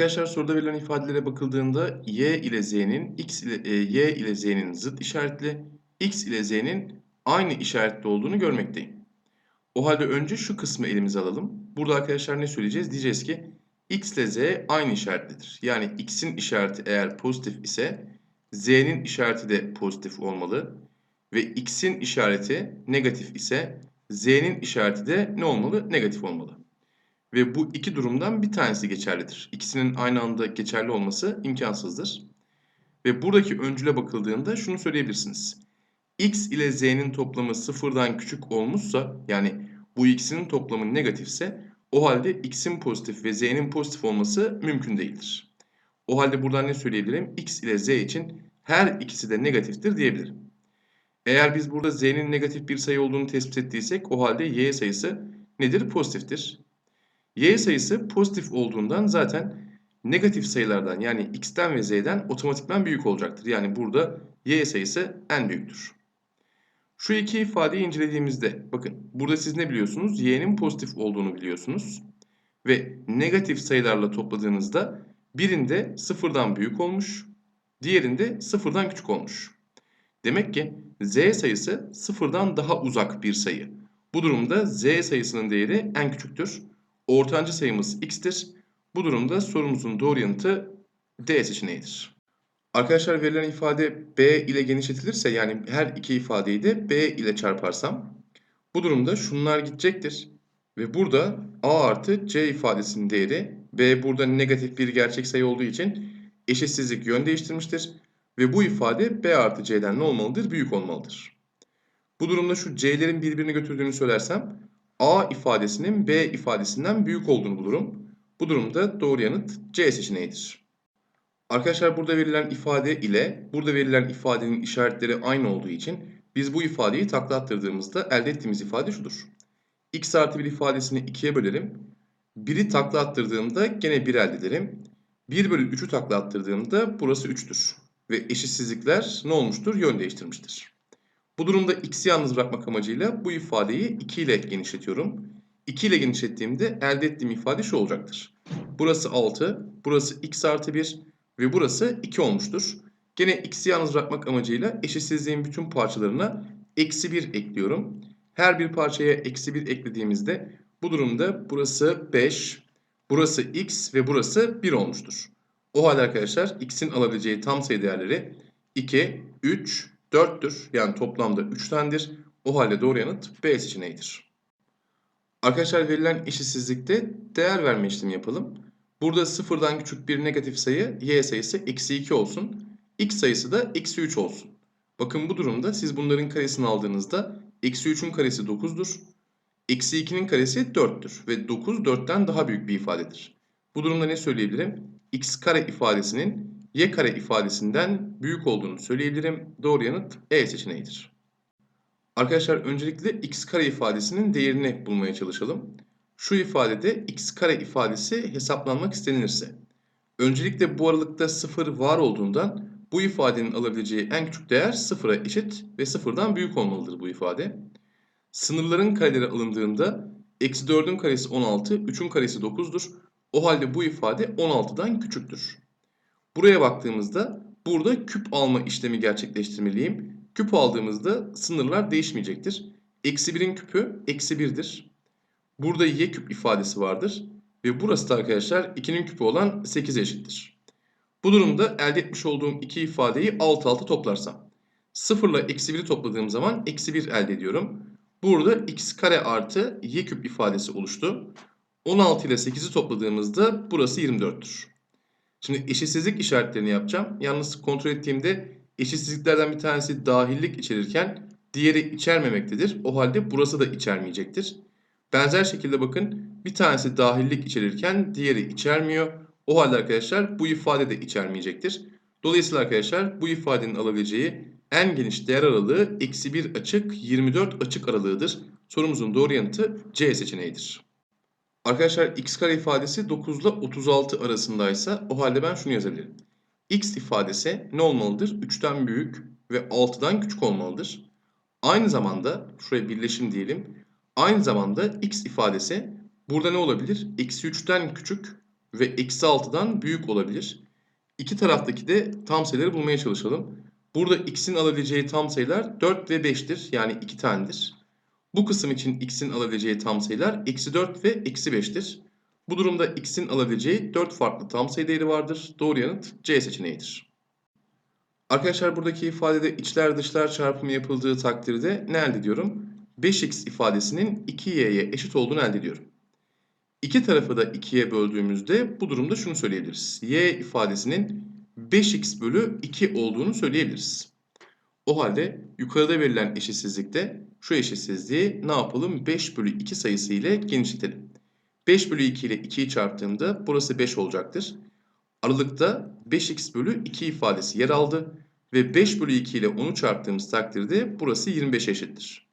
Arkadaşlar soruda verilen ifadelere bakıldığında y ile z'nin x ile e, y ile z'nin zıt işaretli, x ile z'nin aynı işaretli olduğunu görmekteyim. O halde önce şu kısmı elimize alalım. Burada arkadaşlar ne söyleyeceğiz? Diyeceğiz ki x ile z aynı işaretlidir. Yani x'in işareti eğer pozitif ise z'nin işareti de pozitif olmalı. Ve x'in işareti negatif ise z'nin işareti de ne olmalı? Negatif olmalı. Ve bu iki durumdan bir tanesi geçerlidir. İkisinin aynı anda geçerli olması imkansızdır. Ve buradaki öncüle bakıldığında şunu söyleyebilirsiniz. x ile z'nin toplamı sıfırdan küçük olmuşsa yani bu ikisinin toplamı negatifse o halde x'in pozitif ve z'nin pozitif olması mümkün değildir. O halde buradan ne söyleyebilirim? x ile z için her ikisi de negatiftir diyebilirim. Eğer biz burada z'nin negatif bir sayı olduğunu tespit ettiysek o halde y sayısı nedir? Pozitiftir. Y sayısı pozitif olduğundan zaten negatif sayılardan yani x'ten ve z'den otomatikman büyük olacaktır. Yani burada y sayısı en büyüktür. Şu iki ifadeyi incelediğimizde bakın burada siz ne biliyorsunuz? y'nin pozitif olduğunu biliyorsunuz. Ve negatif sayılarla topladığınızda birinde sıfırdan büyük olmuş, diğerinde sıfırdan küçük olmuş. Demek ki z sayısı sıfırdan daha uzak bir sayı. Bu durumda z sayısının değeri en küçüktür. Ortancı sayımız x'tir. Bu durumda sorumuzun doğru yanıtı D seçeneğidir. Arkadaşlar verilen ifade b ile genişletilirse yani her iki ifadeyi de b ile çarparsam bu durumda şunlar gidecektir. Ve burada a artı c ifadesinin değeri b burada negatif bir gerçek sayı olduğu için eşitsizlik yön değiştirmiştir. Ve bu ifade b artı c'den ne olmalıdır? Büyük olmalıdır. Bu durumda şu c'lerin birbirini götürdüğünü söylersem A ifadesinin B ifadesinden büyük olduğunu bulurum. Bu durumda doğru yanıt C seçeneğidir. Arkadaşlar burada verilen ifade ile burada verilen ifadenin işaretleri aynı olduğu için biz bu ifadeyi takla attırdığımızda elde ettiğimiz ifade şudur. x artı 1 ifadesini 2'ye bölerim. 1'i takla attırdığımda gene 1 elde ederim. 1 bölü 3'ü takla attırdığımda burası 3'tür. Ve eşitsizlikler ne olmuştur? Yön değiştirmiştir. Bu durumda x'i yalnız bırakmak amacıyla bu ifadeyi 2 ile genişletiyorum. 2 ile genişlettiğimde elde ettiğim ifade şu olacaktır. Burası 6, burası x artı 1 ve burası 2 olmuştur. Gene x'i yalnız bırakmak amacıyla eşitsizliğin bütün parçalarına eksi 1 ekliyorum. Her bir parçaya eksi 1 eklediğimizde bu durumda burası 5, burası x ve burası 1 olmuştur. O halde arkadaşlar x'in alabileceği tam sayı değerleri 2, 3, 4'tür. Yani toplamda 3 tanedir. O halde doğru yanıt B seçeneğidir. Arkadaşlar verilen eşitsizlikte değer verme işlemi yapalım. Burada sıfırdan küçük bir negatif sayı y sayısı eksi 2 olsun. x sayısı da eksi 3 olsun. Bakın bu durumda siz bunların karesini aldığınızda eksi 3'ün karesi 9'dur. Eksi 2'nin karesi 4'tür. Ve 9 4'ten daha büyük bir ifadedir. Bu durumda ne söyleyebilirim? x kare ifadesinin y kare ifadesinden büyük olduğunu söyleyebilirim. Doğru yanıt E seçeneğidir. Arkadaşlar öncelikle x kare ifadesinin değerini bulmaya çalışalım. Şu ifadede x kare ifadesi hesaplanmak istenilirse. Öncelikle bu aralıkta 0 var olduğundan bu ifadenin alabileceği en küçük değer 0'a eşit ve 0'dan büyük olmalıdır bu ifade. Sınırların kareleri alındığında eksi 4'ün karesi 16, 3'ün karesi 9'dur. O halde bu ifade 16'dan küçüktür. Buraya baktığımızda burada küp alma işlemi gerçekleştirmeliyim. Küp aldığımızda sınırlar değişmeyecektir. Eksi 1'in küpü eksi 1'dir. Burada y küp ifadesi vardır. Ve burası da arkadaşlar 2'nin küpü olan 8 eşittir. Bu durumda elde etmiş olduğum iki ifadeyi alt alta toplarsam. 0 ile eksi 1'i topladığım zaman eksi 1 elde ediyorum. Burada x kare artı y küp ifadesi oluştu. 16 ile 8'i topladığımızda burası 24'tür. Şimdi eşitsizlik işaretlerini yapacağım. Yalnız kontrol ettiğimde eşitsizliklerden bir tanesi dahillik içerirken diğeri içermemektedir. O halde burası da içermeyecektir. Benzer şekilde bakın bir tanesi dahillik içerirken diğeri içermiyor. O halde arkadaşlar bu ifade de içermeyecektir. Dolayısıyla arkadaşlar bu ifadenin alabileceği en geniş değer aralığı eksi 1 açık 24 açık aralığıdır. Sorumuzun doğru yanıtı C seçeneğidir. Arkadaşlar x kare ifadesi 9 ile 36 arasındaysa o halde ben şunu yazabilirim. x ifadesi ne olmalıdır? 3'ten büyük ve 6'dan küçük olmalıdır. Aynı zamanda şuraya birleşim diyelim. Aynı zamanda x ifadesi burada ne olabilir? Eksi 3'ten küçük ve eksi 6'dan büyük olabilir. İki taraftaki de tam sayıları bulmaya çalışalım. Burada x'in alabileceği tam sayılar 4 ve 5'tir. Yani 2 tanedir. Bu kısım için x'in alabileceği tam sayılar eksi 4 ve eksi 5'tir. Bu durumda x'in alabileceği 4 farklı tam sayı değeri vardır. Doğru yanıt C seçeneğidir. Arkadaşlar buradaki ifadede içler dışlar çarpımı yapıldığı takdirde ne elde ediyorum? 5x ifadesinin 2y'ye eşit olduğunu elde ediyorum. İki tarafı da 2'ye böldüğümüzde bu durumda şunu söyleyebiliriz. y ifadesinin 5x bölü 2 olduğunu söyleyebiliriz. O halde yukarıda verilen eşitsizlikte şu eşitsizliği ne yapalım? 5 bölü 2 sayısı ile genişletelim. 5 bölü 2 ile 2'yi çarptığımda burası 5 olacaktır. Aralıkta 5x bölü 2 ifadesi yer aldı. Ve 5 bölü 2 ile 10'u çarptığımız takdirde burası 25 eşittir.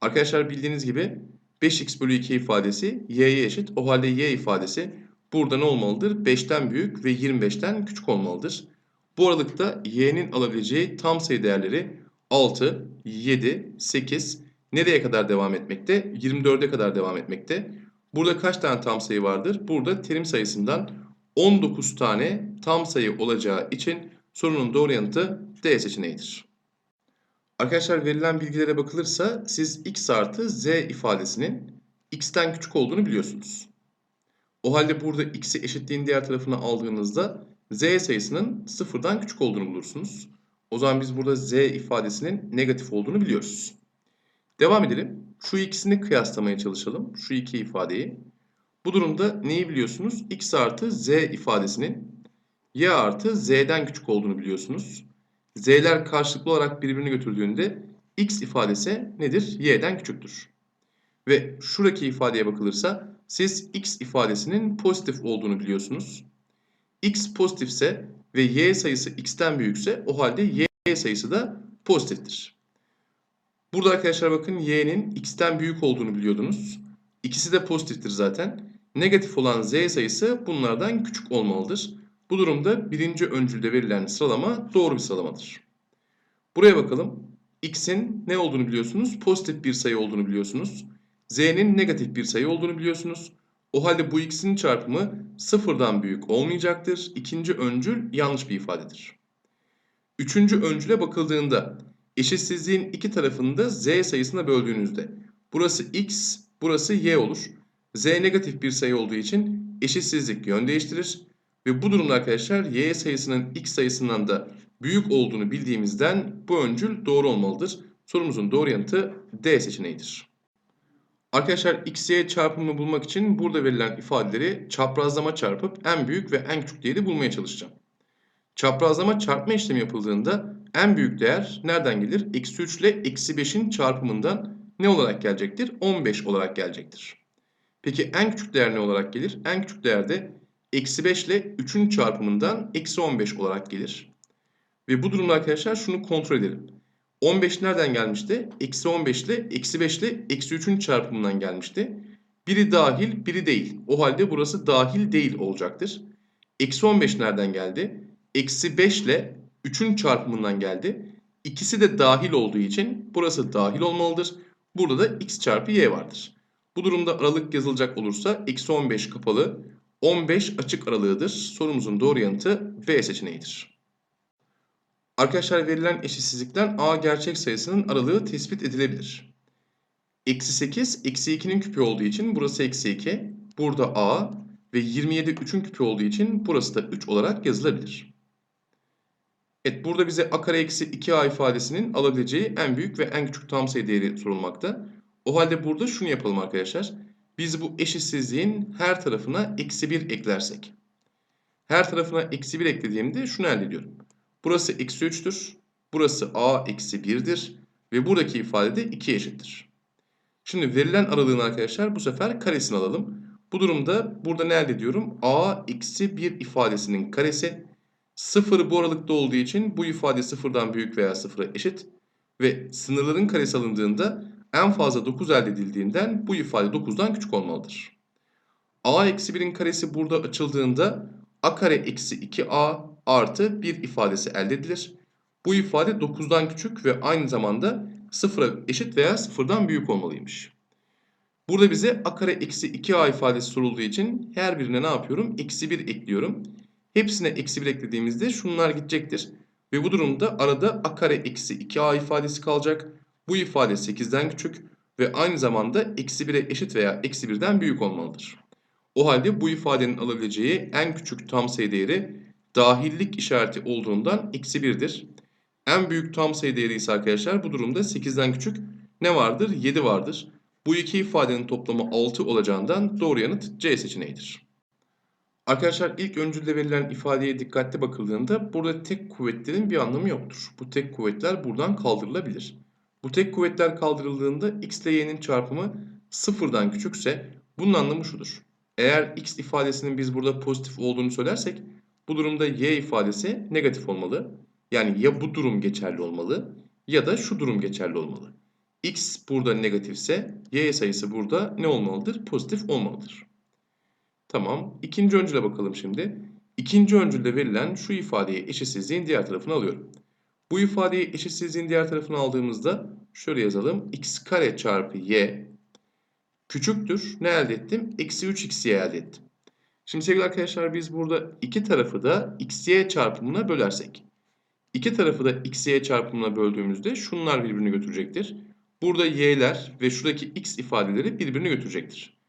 Arkadaşlar bildiğiniz gibi 5x bölü 2 ifadesi y'ye eşit. O halde y ifadesi burada ne olmalıdır? 5'ten büyük ve 25'ten küçük olmalıdır. Bu aralıkta y'nin alabileceği tam sayı değerleri 6, 7, 8 nereye kadar devam etmekte? 24'e kadar devam etmekte. Burada kaç tane tam sayı vardır? Burada terim sayısından 19 tane tam sayı olacağı için sorunun doğru yanıtı D seçeneğidir. Arkadaşlar verilen bilgilere bakılırsa siz x artı z ifadesinin x'ten küçük olduğunu biliyorsunuz. O halde burada x'i eşitliğin diğer tarafına aldığınızda z sayısının sıfırdan küçük olduğunu bulursunuz. O zaman biz burada z ifadesinin negatif olduğunu biliyoruz. Devam edelim. Şu ikisini kıyaslamaya çalışalım. Şu iki ifadeyi. Bu durumda neyi biliyorsunuz? x artı z ifadesinin y artı z'den küçük olduğunu biliyorsunuz. z'ler karşılıklı olarak birbirini götürdüğünde x ifadesi nedir? y'den küçüktür. Ve şuradaki ifadeye bakılırsa siz x ifadesinin pozitif olduğunu biliyorsunuz. x pozitifse ve y sayısı x'ten büyükse o halde y sayısı da pozitiftir. Burada arkadaşlar bakın y'nin x'ten büyük olduğunu biliyordunuz. İkisi de pozitiftir zaten. Negatif olan z sayısı bunlardan küçük olmalıdır. Bu durumda birinci öncülde verilen sıralama doğru bir sıralamadır. Buraya bakalım. x'in ne olduğunu biliyorsunuz? Pozitif bir sayı olduğunu biliyorsunuz. z'nin negatif bir sayı olduğunu biliyorsunuz. O halde bu ikisinin çarpımı sıfırdan büyük olmayacaktır. İkinci öncül yanlış bir ifadedir. Üçüncü öncüle bakıldığında eşitsizliğin iki tarafını da z sayısına böldüğünüzde burası x, burası y olur. z negatif bir sayı olduğu için eşitsizlik yön değiştirir. Ve bu durumda arkadaşlar y sayısının x sayısından da büyük olduğunu bildiğimizden bu öncül doğru olmalıdır. Sorumuzun doğru yanıtı D seçeneğidir. Arkadaşlar x, y çarpımını bulmak için burada verilen ifadeleri çaprazlama çarpıp en büyük ve en küçük değeri bulmaya çalışacağım. Çaprazlama çarpma işlemi yapıldığında en büyük değer nereden gelir? Eksi 3 ile eksi 5'in çarpımından ne olarak gelecektir? 15 olarak gelecektir. Peki en küçük değer ne olarak gelir? En küçük değer de eksi 5 ile 3'ün çarpımından eksi 15 olarak gelir. Ve bu durumda arkadaşlar şunu kontrol edelim. 15 nereden gelmişti? Eksi 15 ile eksi 5 ile eksi 3'ün çarpımından gelmişti. Biri dahil biri değil. O halde burası dahil değil olacaktır. Eksi 15 nereden geldi? Eksi 5 ile 3'ün çarpımından geldi. İkisi de dahil olduğu için burası dahil olmalıdır. Burada da x çarpı y vardır. Bu durumda aralık yazılacak olursa eksi 15 kapalı 15 açık aralığıdır. Sorumuzun doğru yanıtı B seçeneğidir. Arkadaşlar verilen eşitsizlikten A gerçek sayısının aralığı tespit edilebilir. Eksi 8, eksi 2'nin küpü olduğu için burası eksi 2. Burada A ve 27 3'ün küpü olduğu için burası da 3 olarak yazılabilir. Evet burada bize a kare eksi 2a ifadesinin alabileceği en büyük ve en küçük tam sayı değeri sorulmakta. O halde burada şunu yapalım arkadaşlar. Biz bu eşitsizliğin her tarafına eksi 1 eklersek. Her tarafına eksi 1 eklediğimde şunu elde ediyorum. Burası eksi 3'tür. Burası a eksi 1'dir. Ve buradaki ifade de 2 eşittir. Şimdi verilen aralığın arkadaşlar bu sefer karesini alalım. Bu durumda burada ne elde ediyorum? a eksi 1 ifadesinin karesi. 0 bu aralıkta olduğu için bu ifade sıfırdan büyük veya sıfıra eşit. Ve sınırların karesi alındığında en fazla 9 elde edildiğinden bu ifade 9'dan küçük olmalıdır. a eksi 1'in karesi burada açıldığında a kare eksi 2a artı 1 ifadesi elde edilir. Bu ifade 9'dan küçük ve aynı zamanda 0'a eşit veya 0'dan büyük olmalıymış. Burada bize a kare eksi 2a ifadesi sorulduğu için her birine ne yapıyorum? Eksi 1 ekliyorum. Hepsine eksi 1 eklediğimizde şunlar gidecektir. Ve bu durumda arada a kare eksi 2a ifadesi kalacak. Bu ifade 8'den küçük ve aynı zamanda eksi 1'e eşit veya eksi 1'den büyük olmalıdır. O halde bu ifadenin alabileceği en küçük tam sayı değeri dahillik işareti olduğundan eksi 1'dir. En büyük tam sayı değeri ise arkadaşlar bu durumda 8'den küçük ne vardır? 7 vardır. Bu iki ifadenin toplamı 6 olacağından doğru yanıt C seçeneğidir. Arkadaşlar ilk öncülde verilen ifadeye dikkatli bakıldığında burada tek kuvvetlerin bir anlamı yoktur. Bu tek kuvvetler buradan kaldırılabilir. Bu tek kuvvetler kaldırıldığında x ile y'nin çarpımı sıfırdan küçükse bunun anlamı şudur. Eğer x ifadesinin biz burada pozitif olduğunu söylersek bu durumda y ifadesi negatif olmalı. Yani ya bu durum geçerli olmalı ya da şu durum geçerli olmalı. x burada negatifse y sayısı burada ne olmalıdır? Pozitif olmalıdır. Tamam. İkinci öncüle bakalım şimdi. İkinci öncülde verilen şu ifadeyi eşitsizliğin diğer tarafına alıyorum. Bu ifadeyi eşitsizliğin diğer tarafına aldığımızda şöyle yazalım. x kare çarpı y küçüktür. Ne elde ettim? Eksi 3xy elde ettim. Şimdi sevgili arkadaşlar biz burada iki tarafı da xy çarpımına bölersek. İki tarafı da xy çarpımına böldüğümüzde şunlar birbirini götürecektir. Burada y'ler ve şuradaki x ifadeleri birbirini götürecektir.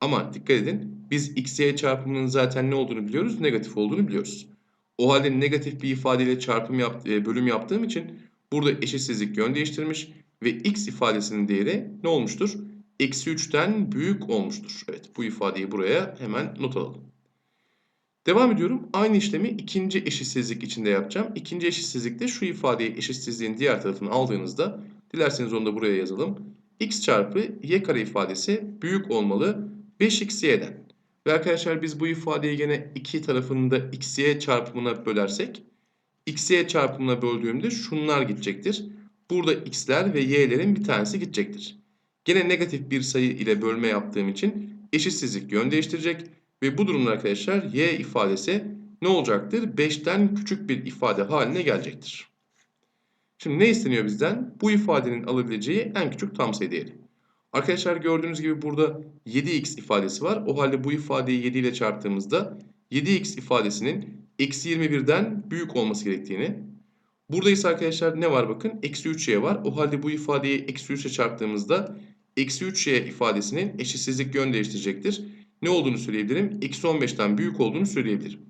Ama dikkat edin biz xy çarpımının zaten ne olduğunu biliyoruz? Negatif olduğunu biliyoruz. O halde negatif bir ifadeyle çarpım yap, e, bölüm yaptığım için burada eşitsizlik yön değiştirmiş ve x ifadesinin değeri ne olmuştur? Eksi 3'ten büyük olmuştur. Evet bu ifadeyi buraya hemen not alalım. Devam ediyorum. Aynı işlemi ikinci eşitsizlik içinde yapacağım. İkinci eşitsizlikte şu ifadeyi eşitsizliğin diğer tarafını aldığınızda dilerseniz onu da buraya yazalım. x çarpı y kare ifadesi büyük olmalı 5xy'den. Ve arkadaşlar biz bu ifadeyi gene iki tarafını da xy çarpımına bölersek xy çarpımına böldüğümde şunlar gidecektir. Burada x'ler ve y'lerin bir tanesi gidecektir. Gene negatif bir sayı ile bölme yaptığım için eşitsizlik yön değiştirecek ve bu durumda arkadaşlar y ifadesi ne olacaktır? 5'ten küçük bir ifade haline gelecektir. Şimdi ne isteniyor bizden? Bu ifadenin alabileceği en küçük tam sayı değeri. Arkadaşlar gördüğünüz gibi burada 7x ifadesi var. O halde bu ifadeyi 7 ile çarptığımızda 7x ifadesinin eksi 21'den büyük olması gerektiğini. Burada ise arkadaşlar ne var bakın? Eksi 3y var. O halde bu ifadeyi eksi 3'e çarptığımızda eksi 3y ifadesinin eşitsizlik yön değiştirecektir. Ne olduğunu söyleyebilirim? Eksi 15'ten büyük olduğunu söyleyebilirim.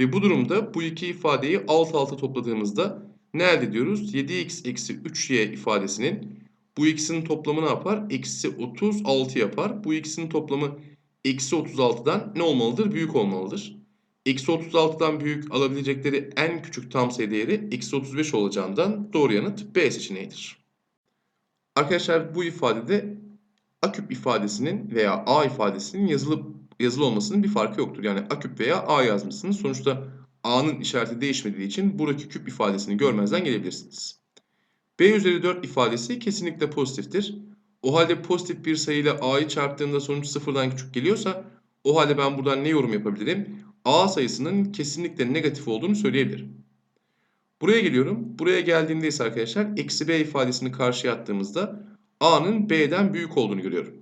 Ve bu durumda bu iki ifadeyi alt alta topladığımızda ne elde ediyoruz? 7x eksi 3y ifadesinin bu ikisinin toplamı ne yapar? Eksi 36 yapar. Bu ikisinin toplamı eksi 36'dan ne olmalıdır? Büyük olmalıdır. Eksi 36'dan büyük alabilecekleri en küçük tam sayı değeri eksi 35 olacağından doğru yanıt B seçeneğidir. Arkadaşlar bu ifadede a küp ifadesinin veya a ifadesinin yazılı, yazılı olmasının bir farkı yoktur. Yani a küp veya a yazmışsınız. Sonuçta a'nın işareti değişmediği için buradaki küp ifadesini görmezden gelebilirsiniz. B üzeri 4 ifadesi kesinlikle pozitiftir. O halde pozitif bir sayıyla a'yı çarptığımda sonuç sıfırdan küçük geliyorsa o halde ben buradan ne yorum yapabilirim? a sayısının kesinlikle negatif olduğunu söyleyebilirim. Buraya geliyorum. Buraya geldiğimde ise arkadaşlar eksi b ifadesini karşıya attığımızda a'nın b'den büyük olduğunu görüyorum.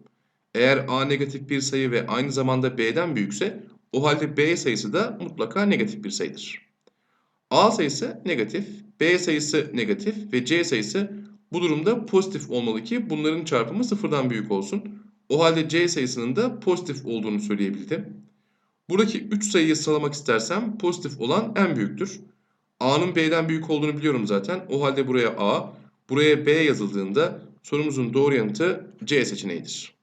Eğer a negatif bir sayı ve aynı zamanda b'den büyükse o halde b sayısı da mutlaka negatif bir sayıdır. a sayısı negatif, b sayısı negatif ve c sayısı bu durumda pozitif olmalı ki bunların çarpımı sıfırdan büyük olsun. O halde c sayısının da pozitif olduğunu söyleyebildim. Buradaki 3 sayıyı sıralamak istersem pozitif olan en büyüktür. a'nın b'den büyük olduğunu biliyorum zaten. O halde buraya a, buraya b yazıldığında sorumuzun doğru yanıtı C seçeneğidir.